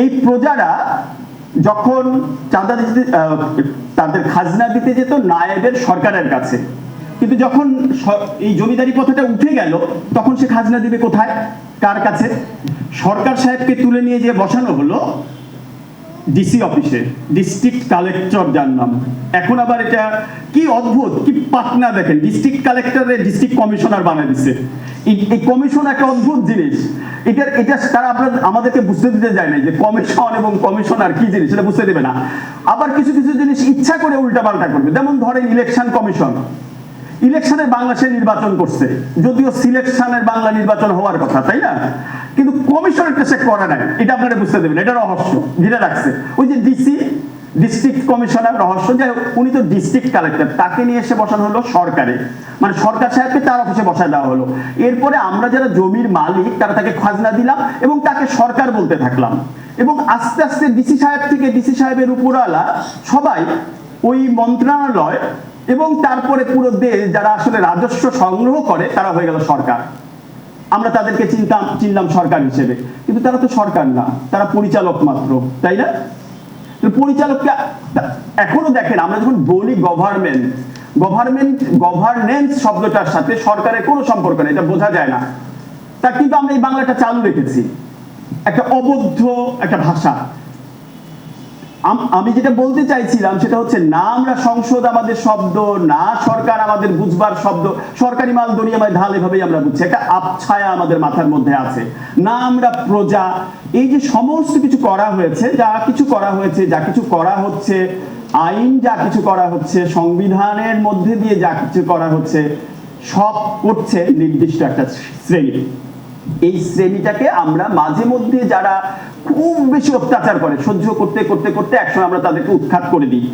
এই প্রজারা যখন চাঁদা দিতে তাদের খাজনা দিতে যেত নায়েবের সরকারের কাছে। কিন্তু যখন এই জমিদারি প্রথাটা উঠে গেল, তখন সে খাজনা দিবে কোথায়? কার কাছে? সরকার সাহেবকে তুলে নিয়ে যে বসানো হলো ডিসি অফিসে ডিস্ট্রিক্ট কালেক্টর যার নাম। এখন আবার এটা কি অদ্ভুত, কি পাটনা দেখেন ডিস্ট্রিক্ট কালেক্টরের ডিস্ট্রিক্ট কমিশনার বানিয়ে দিচ্ছে এই কমিশন একটা অদ্ভুত জিনিস। এটা এটা তারা আপনার, আমাদেরকে বুঝতে দিতে যায় না যে কমিশন এবং কমিশনার কি জিনিস, সেটা বুঝতে দেবে না। আবার কিছু কিছু জিনিস ইচ্ছা করে উল্টাপাল্টা করবে। যেমন ধরেন ইলেকশন কমিশন ইলেকশনের বাংলাদেশে নির্বাচন করছে। যদিও সিলেকশনের বাংলা নির্বাচন হওয়ার কথা, তাই না? কিন্তু কমিশনেরটা সে করে নাই। এটা আপনারা বুঝতে দেবেন এটা রহস্য। ঘিরে রাখছে। ওই যে ডিসি ডিস্ট্রিক্ট কমিশনার রহস্য হোক, উনি তো ডিস্ট্রিক্ট কালেক্টর তাকে নিয়ে এসে বসানো হলো সরকারে। মানে সরকার সাহেবকে তার অফিসে বসায় দেওয়া হলো। এরপরে আমরা যারা জমির মালিক তারা তাকে খাজনা দিলাম এবং তাকে সরকার বলতে থাকলাম। এবং আস্তে আস্তে ডিসি সাহেব থেকে ডিসি সাহেবের উপরওয়ালা সবাই ওই মন্ত্রণালয় এবং তারপরে পুরো দেশ যারা আসলে রাজস্ব সংগ্রহ করে তারা হয়ে গেল সরকার। আমরা তাদেরকে চিনতাম চিনলাম সরকার হিসেবে। কিন্তু তারা তো সরকার না তারা পরিচালক মাত্র তাই না? পরিচালককে এখনও দেখেন, আমরা যখন বলি গভর্নমেন্ট গভর্নমেন্ট গভর্নেন্স শব্দটার সাথে সরকারের কোনো সম্পর্ক নেই, এটা বোঝা যায় না। তা কিন্তু আমরা এই বাংলাটা চালু রেখেছি। একটা অবদ্ধ একটা ভাষা। আমি যেটা বলতে চাইছিলাম সেটা হচ্ছে না, আমরা সংসদ আমাদের শব্দ, না সরকার আমাদের বুঝবার শব্দ। সরকারি মাল দরিয়ামায় ঢাল এভাবেই আমরা বুঝছি, একটা আবছায়া আমাদের মাথার মধ্যে আছে। না, আমরা প্রজা। এই যে সমস্ত কিছু করা হয়েছে, যা কিছু করা হয়েছে, যা কিছু করা হচ্ছে, আইন যা কিছু করা হচ্ছে, সংবিধানের মধ্যে দিয়ে যা কিছু করা হচ্ছে, সব করছে নির্দিষ্ট একটা শ্রেণি। এই শ্রেণীটাকে আমরা মাঝে মধ্যে যারা খুব বেশি অত্যাচার করে, সহ্য করতে করতে করতে একসময় আমরা তাদেরকে উৎখাত করে দিই।